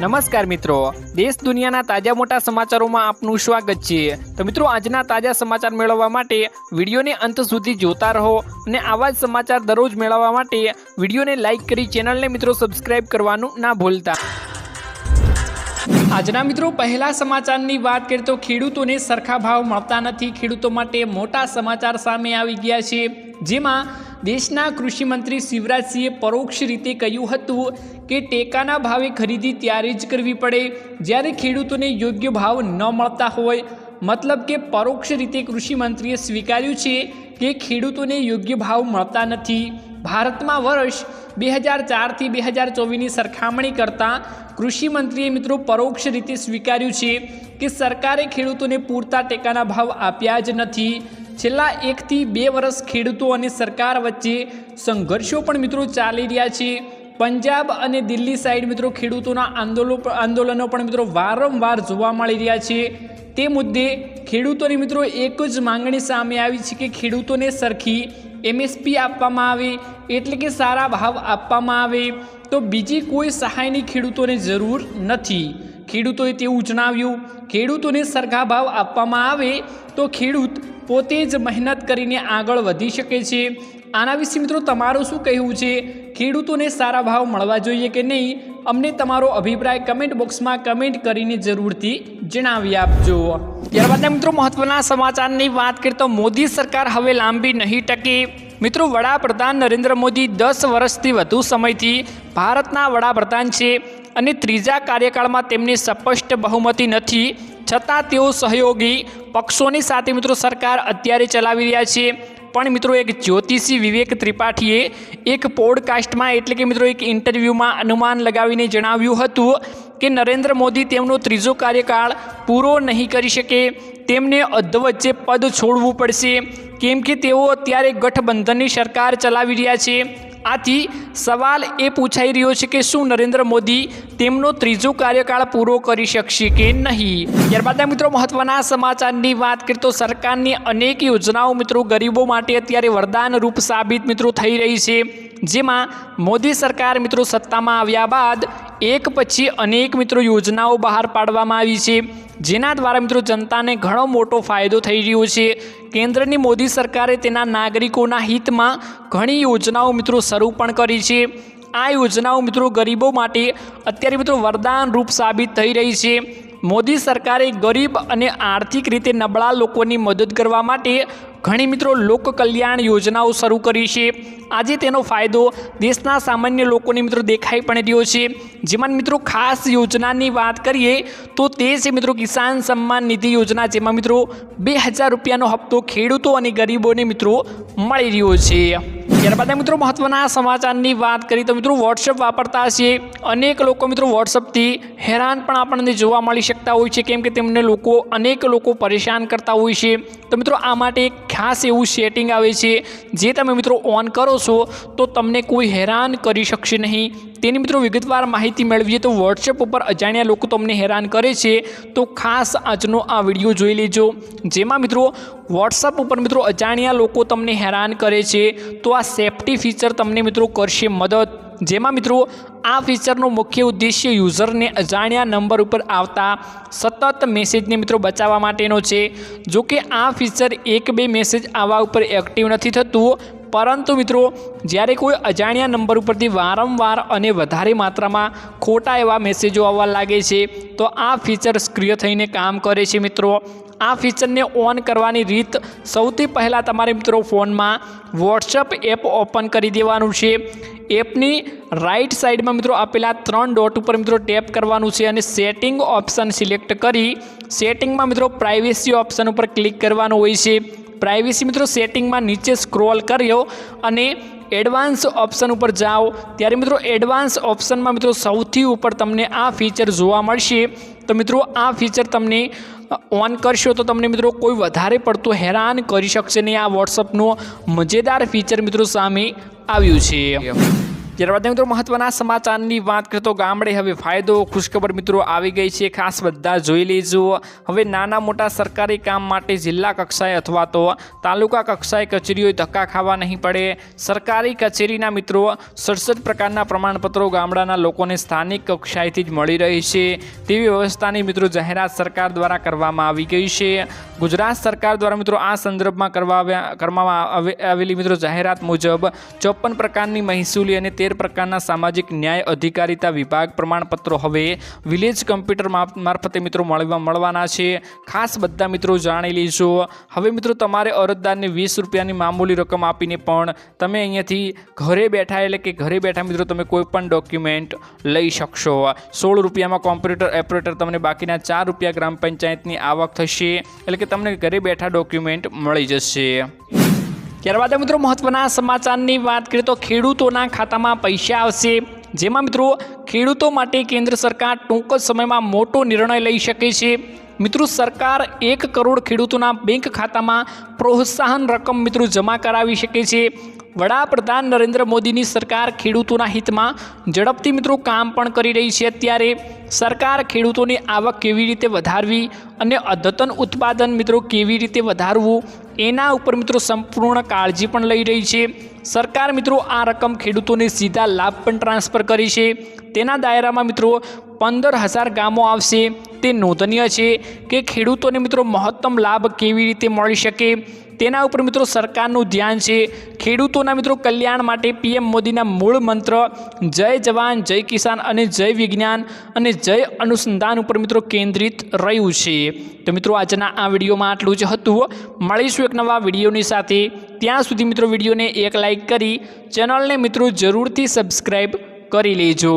નમસ્કાર મિત્રો. દેશ દુનિયાના તાજા મોટા સમાચારોમાં આપનું સ્વાગત છે. તો મિત્રો, આજના તાજા સમાચાર મેળવવા માટે વિડીયોને અંત સુધી જોતા રહો અને આવા જ સમાચાર દરરોજ મેળવવા માટે વિડીયોને લાઇક કરી ચેનલને મિત્રો સબસ્ક્રાઇબ કરવાનું ના ભૂલતા. આજના મિત્રો, પહેલા સમાચારની વાત કરીએ તો ખેડૂતોને સરખા ભાવ મળતા નથી. ખેડૂતો માટે મોટા સમાચાર સામે આવી ગયા છે. જેમાં દેશના કૃષિમંત્રી શિવરાજસિંહે પરોક્ષ રીતે કહ્યું હતું કે ટેકાના ભાવે ખરીદી ત્યારે જ કરવી પડે જ્યારે ખેડૂતોને યોગ્ય ભાવ ન મળતા હોય. મતલબ કે પરોક્ષ રીતે કૃષિમંત્રીએ સ્વીકાર્યું છે કે ખેડૂતોને યોગ્ય ભાવ મળતા નથી. ભારતમાં વર્ષ બે હજાર ચારથી બે હજાર ચોવીસની સરખામણી કરતાં કૃષિમંત્રીએ મિત્રો પરોક્ષ રીતે સ્વીકાર્યું છે કે સરકારે ખેડૂતોને પૂરતા ટેકાના ભાવ આપ્યા જ નથી. છેલ્લા એકથી બે વર્ષ ખેડૂતો અને સરકાર વચ્ચે સંઘર્ષો પણ મિત્રો ચાલી રહ્યા છે. પંજાબ અને દિલ્હી સાઈડ મિત્રો ખેડૂતોના આંદોલનો આંદોલનો પણ મિત્રો વારંવાર જોવા મળી રહ્યા છે. તે મુદ્દે ખેડૂતોની મિત્રો એક જ માંગણી સામે આવી છે કે ખેડૂતોને સરખી એમએસપી આપવામાં આવે, એટલે કે સારા ભાવ આપવામાં આવે. તો બીજી કોઈ સહાયની ખેડૂતોને જરૂર નથી. ખેડૂતોએ તેવું જણાવ્યું, ખેડૂતોને સરખા ભાવ આપવામાં આવે તો ખેડૂત પોતે જ મહેનત કરીને આગળ વધી શકે છે. આના વિશે મિત્રો તમારું શું કહેવું છે? ખેડૂતોને સારા ભાવ મળવા જોઈએ કે નહીં? અમને તમારો અભિપ્રાય કમેન્ટ બોક્સમાં કમેન્ટ કરીને જરૂરથી જણાવી આપજો. ત્યારબાદના મિત્રો મહત્વના સમાચારની વાત કરીએ તો મોદી સરકાર હવે લાંબી નહીં ટકે. મિત્રો વડાપ્રધાન નરેન્દ્ર મોદી દસ વર્ષથી વધુ સમયથી ભારતના વડાપ્રધાન છે અને ત્રીજા કાર્યકાળમાં તેમની સ્પષ્ટ બહુમતી નથી. છતાં તેઓ સહયોગી પક્ષોની સાથે મિત્રો સરકાર અત્યારે ચલાવી રહ્યા છે. પણ મિત્રો એક જ્યોતિષી વિવેક ત્રિપાઠીએ એક પોડકાસ્ટમાં એટલે કે મિત્રો એક ઇન્ટરવ્યૂમાં અનુમાન લગાવીને જણાવ્યું હતું કે નરેન્દ્ર મોદી તેમનો ત્રીજો કાર્યકાળ પૂરો નહીં કરી શકે. તેમને અધવચ્ચે પદ છોડવું પડશે. કેમ કે તેઓ અત્યારે ગઠબંધનની સરકાર ચલાવી રહ્યા છે. આથી સવાલ એ પૂછાઈ રહ્યો છે કે શું નરેન્દ્ર મોદી તેમનો ત્રીજો કાર્યકાળ પૂરો કરી શકશે કે નહીં? ત્યારબાદ મિત્રો મહત્વના સમાચારની વાત કરીએ તો સરકારની અનેક યોજનાઓ મિત્રો ગરીબો માટે અત્યારે વરદાન રૂપ સાબિત મિત્રો થઈ રહી છે. જેમાં મોદી સરકાર મિત્રો સત્તામાં આવ્યા બાદ એક પછી અનેક મિત્રો યોજનાઓ બહાર પાડવામાં આવી છે. જેના દ્વારા મિત્રો જનતાને ઘણો મોટો ફાયદો થઈ રહ્યો છે. કેન્દ્રની મોદી સરકારે તેના નાગરિકોના હિતમાં ઘણી યોજનાઓ મિત્રો શરૂ પણ કરી છે. આ યોજનાઓ મિત્રો ગરીબો માટે અત્યારે મિત્રો વરદાન રૂપ સાબિત થઈ રહી છે. મોદી સરકારે ગરીબ અને આર્થિક રીતે નબળા લોકોની મદદ કરવા માટે ઘણી મિત્રો લોક કલ્યાણ યોજનાઓ શરૂ કરી છે. આજે તેનો ફાયદો દેશના સામાન્ય લોકોને મિત્રો દેખાઈ પણ રહ્યો છે. જેમાં મિત્રો ખાસ યોજનાની વાત કરીએ તો તે છે મિત્રો કિસાન સન્માન નિધિ યોજના, જેમાં મિત્રો બે હજાર રૂપિયાનો હપ્તો ખેડૂતો અને ગરીબોને મિત્રો મળી રહ્યો છે. ત્યારબાદ મિત્રો મહત્વના સમાચારની વાત કરીએ તો મિત્રો વોટ્સઅપ વાપરતા હશે. અનેક લોકો મિત્રો વોટ્સઅપથી હેરાન પણ આપણને જોવા મળી શકતા હોય છે. કેમ કે તેમને લોકો અનેક લોકો પરેશાન કરતા હોય છે. તો મિત્રો આ માટે એક ખાસ એવું સેટિંગ આવે છે, જે તમે મિત્રો ઓન કરો છો, તો તમને કોઈ હેરાન કરી શકશે નહીં. તેની મિત્રો વિગતવાર માહિતી મેળવીએ તો વોટ્સએપ ઉપર અજાણ્યા લોકો તમને હેરાન કરે છે, તો ખાસ આજનો આ વીડિયો જોઈ લેજો. જેમાં મિત્રો વોટ્સઅપ ઉપર મિત્રો અજાણ્યા લોકો તમને હેરાન કરે છે, તો આ સેફ્ટી ફીચર તમને મિત્રો કરશે મદદ. જેમાં મિત્રો, આ ફીચરનો મુખ્ય ઉદ્દેશ્ય યુઝરને અજાણ્યા નંબર ઉપર આવતા સતત મેસેજને મિત્રો બચાવવા માટેનો છે. જો કે આ ફીચર એક બે મેસેજ આવા ઉપર એક્ટિવ નથી થતું પરંતુ મિત્રો, જ્યારે કોઈ અજાણ્યા નંબર ઉપરથી વારંવાર અને વધારે માત્રામાં ખોટા એવા મેસેજો આવવા લાગે છે, તો આ ફીચર સક્રિય થઈને કામ કરે છે મિત્રો. આ ફીચરને ઓન કરવાની રીત સૌથી પહેલાં તમારે મિત્રો ફોનમાં વોટ્સઅપ એપ ઓપન કરી દેવાનું છે. એપની રાઈટ સાઈડમાં મિત્રો આપેલા ત્રણ ડોટ ઉપર મિત્રો ટેપ કરવાનું છે અને સેટિંગ ઓપ્શન સિલેક્ટ કરી. સેટિંગમાં મિત્રો પ્રાઇવેસી ઓપ્શન ઉપર ક્લિક કરવાનું હોય છે. પ્રાઇવેસી મિત્રો સેટિંગમાં નીચે સ્ક્રોલ કર્યો અને એડવાન્સ ઓપ્શન ઉપર જાઓ. ત્યારે મિત્રો એડવાન્સ ઓપ્શનમાં મિત્રો, સૌથી ઉપર તમને આ ફીચર જોવા મળશે. તો મિત્રો, આ ફીચર તમને ઓન કરશો તો તમને મિત્રો, કોઈ વધારે પડતું હેરાન કરી શકશે નહીં. આ વોટ્સઅપનો મજેદાર ફીચર મિત્રો સામે આવ્યું છે. ત્યારબાદ મિત્રો મહત્વના સમાચારની વાત કરીએ તો ગામડે હવે ફાયદો, ખુશખબર મિત્રો આવી ગઈ છે. ખાસ બધા જોઈ લેજો. હવે નાના મોટા સરકારી કામ માટે જિલ્લા કક્ષાએ અથવા તો તાલુકા કક્ષાએ કચેરીઓએ ધક્કા ખાવા નહીં પડે. સરકારી કચેરીના મિત્રો સડસઠ પ્રકારના પ્રમાણપત્રો ગામડાના લોકોને સ્થાનિક કક્ષાએથી જ મળી રહી છે. તેવી વ્યવસ્થાની મિત્રો જાહેરાત સરકાર દ્વારા કરવામાં આવી ગઈ છે. ગુજરાત સરકાર દ્વારા મિત્રો આ સંદર્ભમાં કરવા કરવામાં આવે- આવેલી મિત્રો જાહેરાત મુજબ ચોપન પ્રકારની મહેસૂલી અને તેર પ્રકારના સામાજિક ન્યાય અધિકારીતા વિભાગ પ્રમાણપત્રો હવે વિલેજ કમ્પ્યુટર મારફતે મિત્રો મળવા, મળવાના છે. ખાસ બધા મિત્રો જાણી લેજો. હવે મિત્રો તમારે અરજદારને વીસ રૂપિયાની મામૂલી રકમ આપીને પણ તમે અહીંયાથી ઘરે બેઠા એટલે કે ઘરે બેઠા મિત્રો તમે કોઈ પણ ડોક્યુમેન્ટ લઈ શકશો. સોળ રૂપિયામાં કોમ્પ્યુટર ઓપરેટર તમને બાકીના ચાર રૂપિયા ગ્રામ પંચાયતની આવક થશે એટલે કે તમને ઘરે બેઠા ડોક્યુમેન્ટ મળી જશે. ત્યારબાદ મિત્રો મહત્વના સમાચારની વાત કરીએ તો ખેડૂતોના ખાતામાં પૈસા આવશે. જેમાં મિત્રો ખેડૂતો માટે કેન્દ્ર સરકાર ટૂંક જ સમયમાં મોટો નિર્ણય લઈ શકે છે. મિત્રો સરકાર એક કરોડ ખેડૂતોના બેંક ખાતામાં પ્રોત્સાહન રકમ મિત્રો જમા કરાવી શકે છે. વડાપ્રધાન નરેન્દ્ર મોદીની સરકાર ખેડૂતોના હિતમાં ઝડપથી મિત્રો કામ પણ કરી રહી છે અત્યારે. સરકાર ખેડૂતોની આવક કેવી રીતે વધારવી અને અદ્યતન ઉત્પાદન મિત્રો કેવી રીતે વધારવું એના ઉપર મિત્રો સંપૂર્ણ કાળજી પણ લઈ રહી છે. સરકાર મિત્રો આ રકમ ખેડૂતોને સીધા લાભ પણ ટ્રાન્સફર કરી છે. તેના દાયરામાં મિત્રો પંદર હજાર ગામો આવશે. તે નોંધનીય છે કે ખેડૂતોને મિત્રો મહત્તમ લાભ કેવી રીતે મળી શકે? તેના ઉપર મિત્રો સરકારનું ધ્યાન છે. ખેડૂતોના મિત્રો કલ્યાણ માટે પીએમ મોદીના મૂળ મંત્ર, જય જવાન, જય કિસાન અને જય વિજ્ઞાન અને જય અનુસંધાન ઉપર મિત્રો કેન્દ્રિત રહ્યું છે. તો મિત્રો આજના આ વિડીયોમાં આટલું જ હતું મળીશું એક નવા વિડીયોની સાથે. ત્યાં સુધી મિત્રો વિડીયોને એક લાઈક કરી, ચેનલને મિત્રો જરૂરથી સબસ્ક્રાઈબ કરી લેજો.